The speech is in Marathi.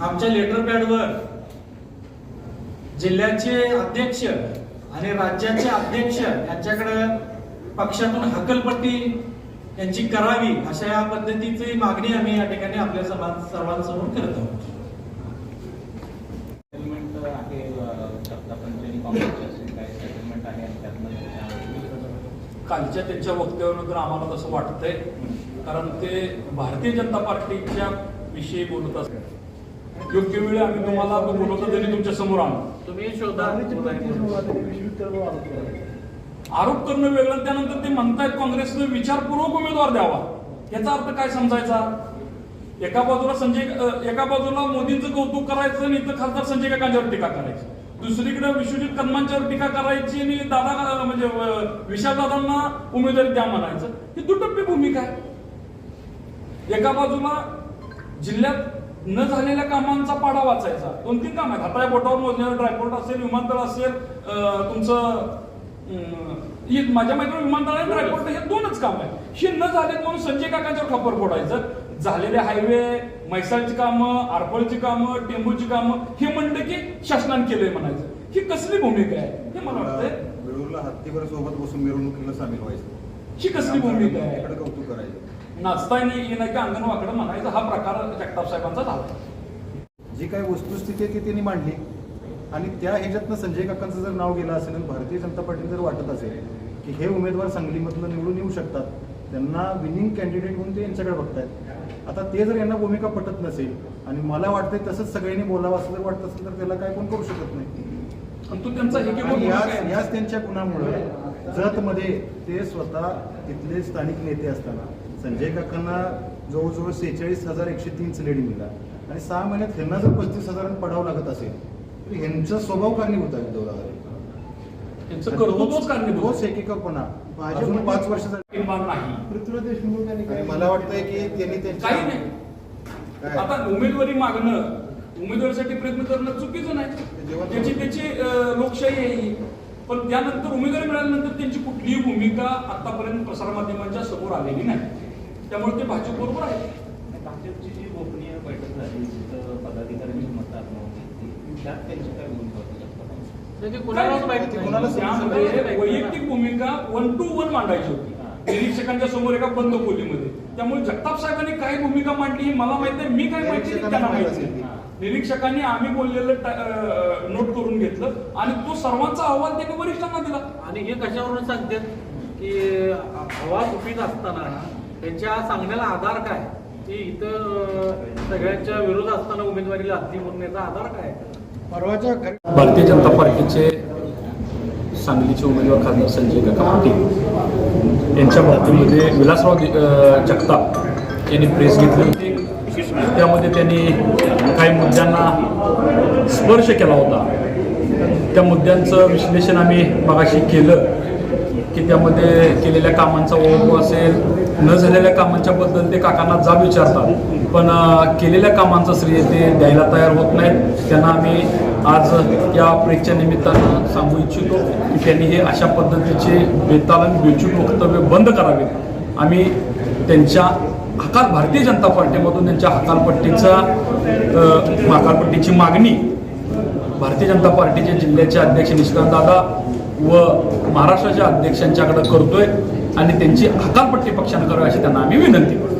आमच्या लेटर पॅडवर जिल्ह्याचे अध्यक्ष आणि राज्याचे अध्यक्ष यांच्याकडे पक्षातून हकलपट्टी यांची करावी अशा या पद्धतीची मागणी आम्ही या ठिकाणी आपल्या समाज सर्वांसमोर करत आहोत. कालच्या त्यांच्या वक्तव्यावरून तर आम्हाला तसं वाटतंय कारण ते भारतीय जनता पार्टीच्या विषयी बोलत असतात. योग्य वेळी आम्ही तुम्हाला तो बोलवतो तरी तुमच्यासमोर आणू तुम्ही शोधा. आरोप करणं वेगळं आणि त्यानंतर ते म्हणतायत काँग्रेसनं विचारपूर्वक उमेदवार द्यावा. याचा अर्थ काय समजायचा? एका बाजूला संजय एका बाजूला मोदींचं कौतुक करायचं आणि इथं खासदार संजय काकांच्यावर टीका करायची. दुसरीकडे विश्वजित कदमांच्यावर टीका करायची आणि दादा म्हणजे विशाल दादांना उमेदवारी द्या म्हणायचं. ही दुटप्पी भूमिका आहे. एका बाजूला जिल्ह्यात न झालेल्या कामांचा पाडा वाचायचा. दोन तीन काम आहेत. हाताच्या बोटावर मोजलेलं ड्रायपोर्ट असेल विमानतळ असेल तुमचं माझ्या माहितीवर विमानतळ आणि ड्रायपोर्ट हे दोनच काम आहे हे न झाले म्हणून संजय काकांच्यावर खपर फोडायचं? झालेले हायवे म्हैसाळची कामं आरपळची कामं टेंबूची कामं हे म्हणलं की शासनाने केलंय म्हणायचं. ही कसली भूमिका आहे? हे मला वाटतंय वेळूला हत्तीवर सोबत बसून मिरवणुकीला सामील व्हायचं. ही कसली भूमिका आहे? कौतुक करायचं. नाचता नाही येणार की अंगण वाकडं म्हणायचं हा प्रकार जगताप साहेबांचा झाला. जी काही वस्तुस्थिती आहे ती त्यांनी मांडली. आणि त्या ह्याच्यातनं संजय काकांचं जर नाव गेलं असेल आणि भारतीय जनता पार्टीला जर वाटत असेल की हे उमेदवार सांगलीमधलं निवडून येऊ शकतात त्यांना विनिंग कॅन्डिडेट म्हणून ते यांच्याकडे बघतायत. आता ते जर यांना भूमिका पटत नसेल आणि मला वाटतंय तसंच सगळ्यांनी बोलावं असं जर वाटत असेल तर त्याला काय कोण करू शकत नाही. याच त्यांच्या गुणामुळे जतमध्ये ते स्वतः तिथले स्थानिक नेते असताना संजय काकांना जवळजवळ सेहेचाळीस हजार एकशे तीन लेडी मिळाला. आणि सहा महिन्यात ह्यांना जर पस्तीस हजारांनी पडावं लागत असेल तर ह्यांचा स्वभाव कारणीभूत आहे उद्धव दादा एकेकापणा. अजून पाच वर्ष झाली किंवा नाही. पृथ्वीराज देशमुख यांनी आणि काय मला वाटतंय की त्यांनी काही नाही? आता उमेदवारी मागणं उमेदवारीसाठी प्रयत्न करणं चुकीचं नाही. त्याची त्याची लोकशाही आहे ही. पण त्यानंतर उमेदवारी मिळाल्यानंतर त्यांची कुठलीही भूमिका आतापर्यंत प्रसारमाध्यमांच्या समोर आलेली नाही. त्यामुळे ते भाजप बरोबर आहे. भाजपची जी गोपनीय बैठक झाली तिथं पदाधिकाऱ्यांची मतं नव्हती त्यात त्यांची काय भूमिका होती? कुणालाच त्यामध्ये वैयक्तिक भूमिका वन टू वन मांडायची होती. निरीक्षकांच्या समोर एका बंद खोलीमध्ये. त्यामुळे जगताप साहेबांनी काय भूमिका मांडली ही मला माहीत नाही. मी काय माहिती नाही, त्यांना माहिती निरीक्षकांना नाही. निरीक्षकांनी आम्ही बोललेलं नोट करून घेतलं आणि तो सर्वांचा अहवाल त्यांनी वरिष्ठांना दिला. आणि हे कशावरून सांगतात की हवा गुपित असताना त्यांच्या सांगण्याला आधार काय? की इथं सगळ्यांच्या विरोध असताना उमेदवारीला हत्ती म्हणण्याचा आधार काय? परवाच्या भारतीय जनता पार्टीचे सांगलीचे उमेदवार खासदार संजय काका पाटील. यांच्या बाबतीमध्ये विलासराव जगताप यांनी प्रेस घेतली होती. त्यामध्ये त्यांनी काही मुद्द्यांना स्पर्श केला होता. त्या मुद्द्यांचं विश्लेषण आम्ही मगाशी केलं की त्यामध्ये केलेल्या कामांचा ओघ असेल न झालेल्या कामांच्याबद्दल ते काकांना जाब विचारतात. पण केलेल्या कामांचं श्रेय ते द्यायला तयार होत नाहीत. त्यांना आम्ही आज या प्रेसच्या निमित्तानं सांगू इच्छितो की त्यांनी हे अशा पद्धतीचे बेताल आणि बेचूक वक्तव्य बंद करावे. आम्ही त्यांच्या हकाल भारतीय जनता पार्टीमधून त्यांच्या हकालपट्टीचा हकालपट्टीची मागणी भारतीय जनता पार्टीचे जिल्ह्याचे अध्यक्ष निष्कांत दादा व महाराष्ट्राच्या अध्यक्षांच्याकडे करतोय आणि त्यांची हकालपट्टी पक्षानं करावी अशी त्यांना आम्ही विनंती करतो.